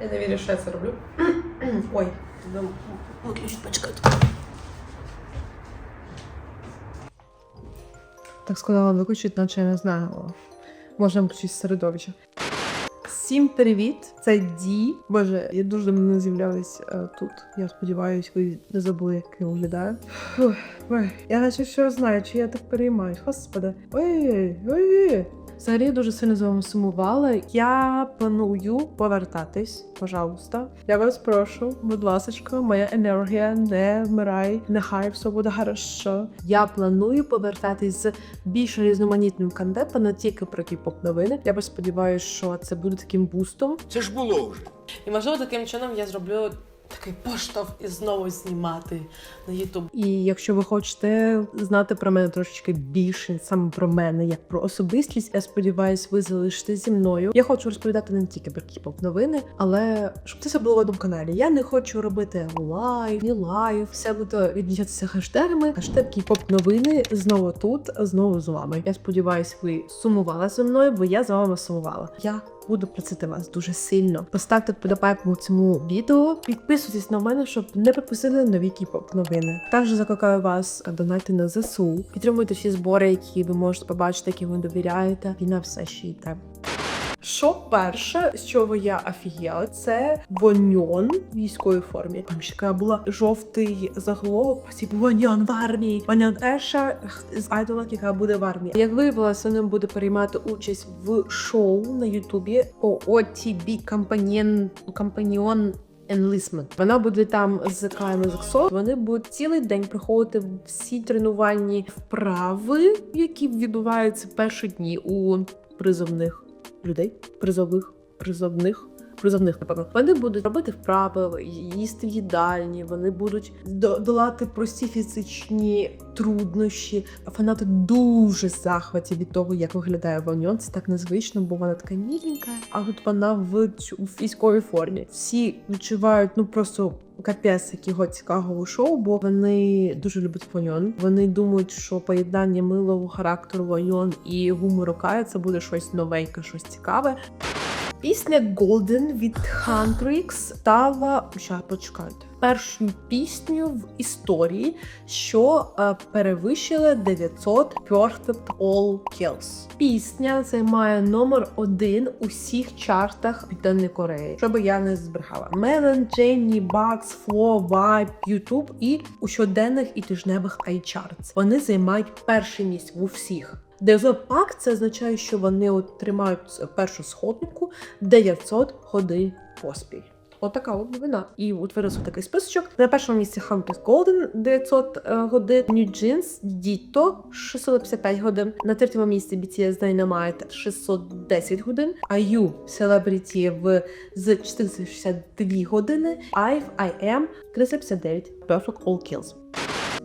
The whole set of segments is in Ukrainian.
Я не вірю, що я це роблю. Ой, виключить почекати. Так сказала виключити, наче я не знаю. Можна виключити середовище. Всім привіт! Це Ді. Боже, я дуже давно не з'являлась е, тут. Я сподіваюся, ви не забули, як я виглядаю. Ой, я наче що знаю, чи я так переймаюсь. Господи. Ой, ой. Взагалі я дуже сильно за вами сумувала. Я планую повертатись, пожалуйста. Я вас прошу, будь ласка, моя енергія не вмирай, нехай все буде хорошо. Я планую повертатись з більш різноманітним контентом, не тільки про кіп-поп новини. Я сподіваюся, що це буде таким бустом. Це ж було вже. І можливо таким чином я зроблю такий поштовх і знову знімати на YouTube. І якщо ви хочете знати про мене трошечки більше, саме про мене, як про особистість, я сподіваюся, ви залишитесь зі мною. Я хочу розповідати не тільки про кіп-поп новини, але щоб це все було в одному каналі. Я не хочу робити лайв, не лайв. Все буде відмічатися хештегами. Хештег кіп-поп новини знову тут, знову з вами. Я сподіваюся, ви сумували зі мною, бо я за вами сумувала. Я буду просити вас дуже сильно. Поставте вподобайку цьому відео, підписуйтесь на мене, щоб не пропустили нові кіп-поп новини. Також закликаю вас донати на ЗСУ. Підтримуйте всі збори, які ви можете побачити, які ви довіряєте. Війна все ще йде. Що перше, з чого я офігела, це воньон в військовій формі. Там ще така була жовтий заголовок, типу воньон в армії. Воньон Еша з айдола, яка буде в армії. Як виявилося, ним буде приймати участь в шоу на Ютубі по OTB Companion, Companion Enlistment. Вона буде там з Каєм Зексо. Вони будуть цілий день проходити всі тренувальні вправи, які відбуваються перші дні у призовних людей, призових, призовних. Призовних, напевно, вони будуть робити вправи, їсти в їдальні, вони будуть до- долати прості фізичні труднощі. Фанати дуже захваті від того, як виглядає Воньон. Це так незвично, бо вона така міленька, а от вона в, цю- військовій формі. Всі відчувають ну просто. Капець якого цікавого шоу, бо вони дуже люблять Воньон. Вони думають, що поєднання милого характеру Воньон і гумору Кая це буде щось новеньке, щось цікаве. Пісня Golden від Huntrix стала ща, почекайте, першою піснею в історії, що е, перевищила 900 Perfect All Kills. Пісня займає номер один у всіх чартах Південної Кореї, щоб я не збрехала. Мелен, Дженні, Бакс, Фло, Vibe, YouTube і у щоденних і тижневих iCharts. Вони займають перше місце у всіх. Дезопак це означає, що вони отримають першу сходнику 900 годин поспіль. Отака от новина. І утворився такий списочок. На першому місці Humphrey Golden 900 е, годин, New Jeans Ditto 655 годин. На третьому місці BTS Dynamite 610 годин. IU Celebrity в з 462 години. IVE I Am 359 Perfect All Kills.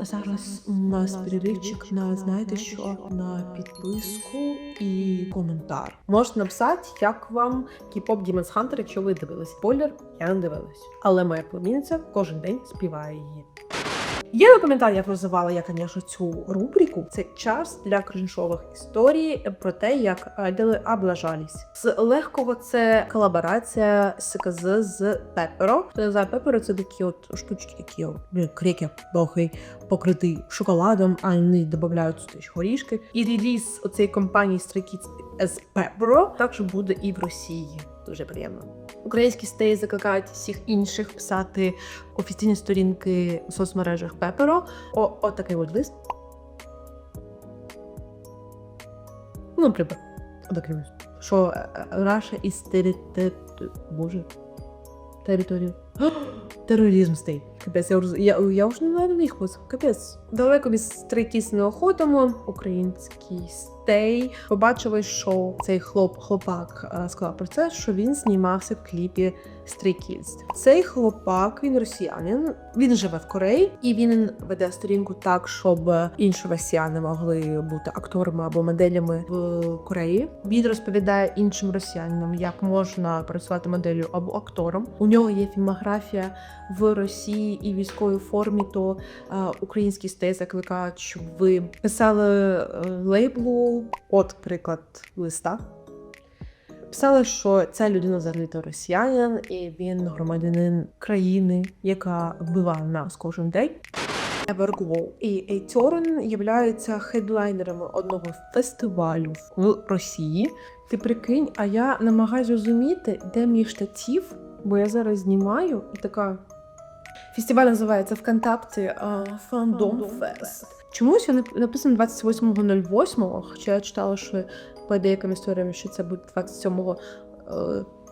Зараз у нас переривчик на знаєте що на підписку і коментар. Можете написати, як вам K-pop Demons Hunter, якщо ви дивились. Спойлер, я не дивилась. Але моя племінниця кожен день співає її. Є на коментар, я прозивала я, звісно, цю рубрику. Це час для кринжових історій про те, як айдоли облажались. З легкого це колаборація СКЗ з Пеперо. Не знає, Пеперо це такі от штучки, які крики довгий покритий шоколадом, а вони додають сюди горішки. І реліз оцієї компанії Stray Kids з Pepero також буде і в Росії. Дуже приємно. Українські стеї закликають всіх інших писати офіційні сторінки у соцмережах Пеперо. О, от такий от лист. Ну, наприклад, отакий лист. Що е, е, Раша із теритет... Боже. Територію. Тероризм стей. Капець, я, я, я вже не їх Капець. Далеко від стрейкіс не охотимо. Український стей. Побачили, що цей хлоп, хлопак е, сказав про це, що він знімався в кліпі Kids. Цей хлопак, він росіянин, він живе в Кореї, і він веде сторінку так, щоб інші росіяни могли бути акторами або моделями в Кореї. Він розповідає іншим росіянам, як можна працювати моделлю або актором. У нього є фільмографія в Росії і військовій формі. То е, українські стей закликають, щоб ви писали е, лейблу, от приклад листа. Писали, що ця людина взагалі то росіянин, і він громадянин країни, яка вбиває нас кожен день. Everglow і Ейторн являються хедлайнерами одного фестивалю в Росії. Ти прикинь, а я намагаюся зрозуміти, де мій штатів, бо я зараз знімаю і така. Фестиваль називається ВКонтакті Фандом Фест. Чомусь він нап- написано 28.08, хоча я читала, що по деяким історіям, що це буде 27 е,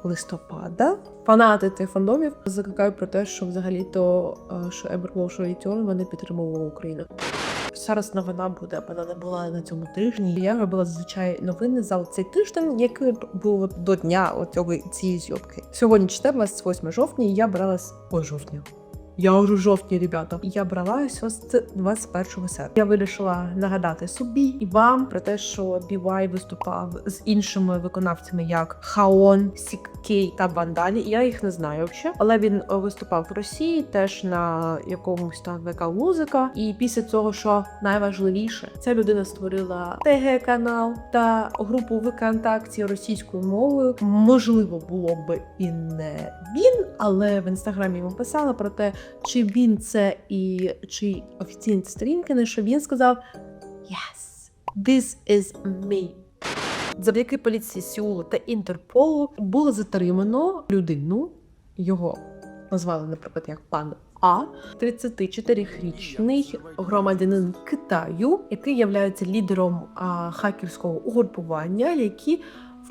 листопада. Фанати тих фандомів закликають про те, що взагалі-то е, що що і Turn, вони підтримували Україну. Зараз новина буде, вона не була на цьому тижні. Я робила зазвичай новини за цей тиждень, який був до дня цієї зйомки. Сьогодні 28 жовтня, і я брала з ой, жовтня. Я вже жовтні, ребята. Я брала ось з 21 серпня. Я вирішила нагадати собі і вам про те, що BY виступав з іншими виконавцями, як Хаон, Сіккей та Бандалі. Я їх не знаю взагалі, але він виступав в Росії теж на якомусь там ВК музика. І після цього, що найважливіше, ця людина створила ТГ канал та групу ВКонтакті російською мовою. Можливо, було би і не він, але в інстаграмі йому писала про те, чи він це і чи офіційні сторінки, на що він сказав Yes, this is me. Завдяки поліції Сеулу та Інтерполу було затримано людину. Його назвали, наприклад, як пан А, 34-річний громадянин Китаю, який є лідером а, хакерського угрупування, які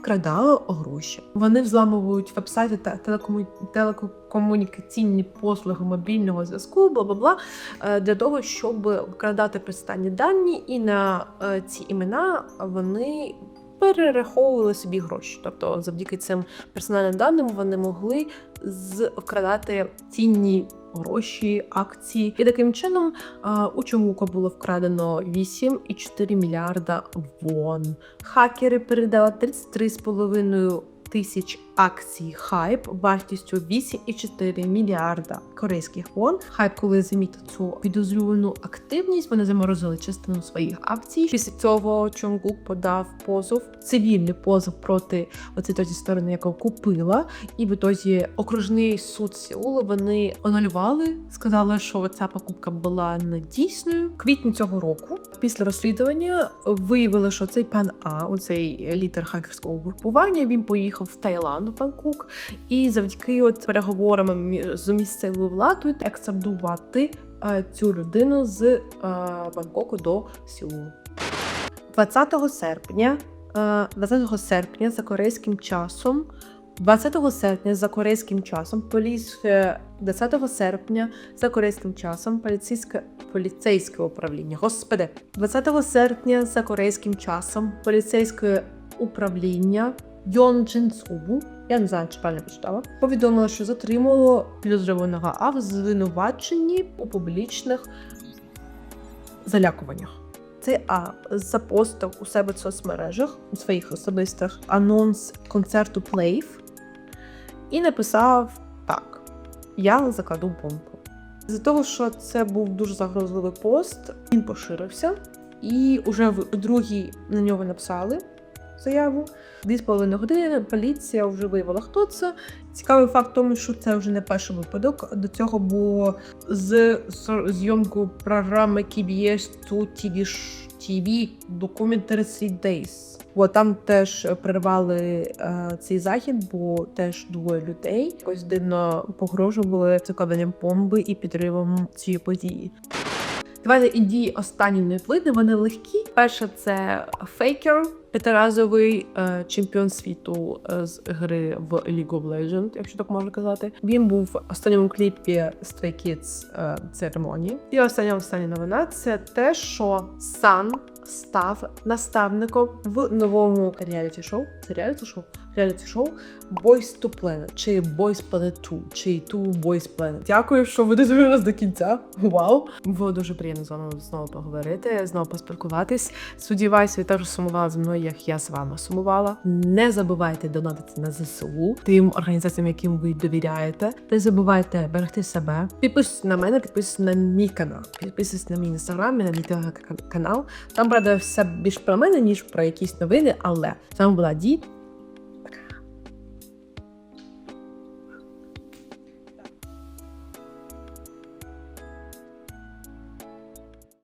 вкрадали гроші. Вони взламують вебсайти та телекому... телекомунікаційні послуги мобільного зв'язку, бла бла бла, е, для того, щоб вкрадати пристані дані, і на е, ці імена вони. Перераховували собі гроші, тобто завдяки цим персональним даним вони могли вкрадати цінні гроші, акції. І таким чином у Чомука було вкрадено 8,4 мільярда вон. Хакери передали 33,5 тисяч акцій хайп вартістю 8,4 мільярда корейських вон. Хайп, коли замітив цю підозрювану активність, вони заморозили частину своїх акцій. Після цього Чонгук подав позов, цивільний позов проти тоді сторони, яка купила. І в ітозі окружний суд Сеула вони анулювали, сказали, що ця покупка була недійсною. Квітні цього року, після розслідування, виявили, що цей пан А, оцей лідер хакерського групування, він поїхав в Таїланд, у Бангкок, і завдяки от переговорам з місцевою владою екстрадувати е, цю людину з е, Бангкоку до Сеулу. 20 серпня, е, 20 серпня за корейським часом. 20 серпня за корейським часом поліція 10 серпня за корейським часом поліцейське поліцейське управління. Господи, 20 серпня за корейським часом поліцейське управління Йонджинсубу, я не знаю, чи правильно прочитала, повідомило, що затримало підозрюваного А в звинуваченні у публічних залякуваннях. Цей А запостив у себе в соцмережах у своїх особистих анонс концерту Plave і написав так: Я закладу бомбу. З того, що це був дуже загрозливий пост, він поширився, і уже в другій на нього написали заяву. Дві з половиною години поліція вже виявила, хто це. Цікавий факт в тому, що це вже не перший випадок. До цього було з зйомку програми KBS TV, TV Documentary Days. Бо там теж перервали е, цей захід, бо теж двоє людей якось дивно погрожували закладенням бомби і підривом цієї події. Давайте ідії останні новини, вони легкі. Перше, це фейкер, п'ятиразовий е, чемпіон світу е, з гри в League of Legends, якщо так можна казати. Він був в останньому кліпі Stray Kids е, церемонії. І остання остання новина це те, що Сан став наставником в новому реаліті шоу. Це реаліті шоу? Реаліті шоу Boys to Planet, чи Boys Planet 2, чи Two Boys Planet. Дякую, що ви додивили нас до кінця. Вау! Було дуже приємно з вами знову поговорити, знову поспілкуватись. Сподіваюся, ви теж сумували зі мною, як я з вами сумувала. Не забувайте донатити на ЗСУ, тим організаціям, яким ви довіряєте. Не забувайте берегти себе. Підписуйтесь на мене, підписуйтесь на мій канал, підписуйтесь на мій інстаграм, на мій телеграм-канал. Там правда все більш про мене, ніж про якісь новини, але вами була Ді.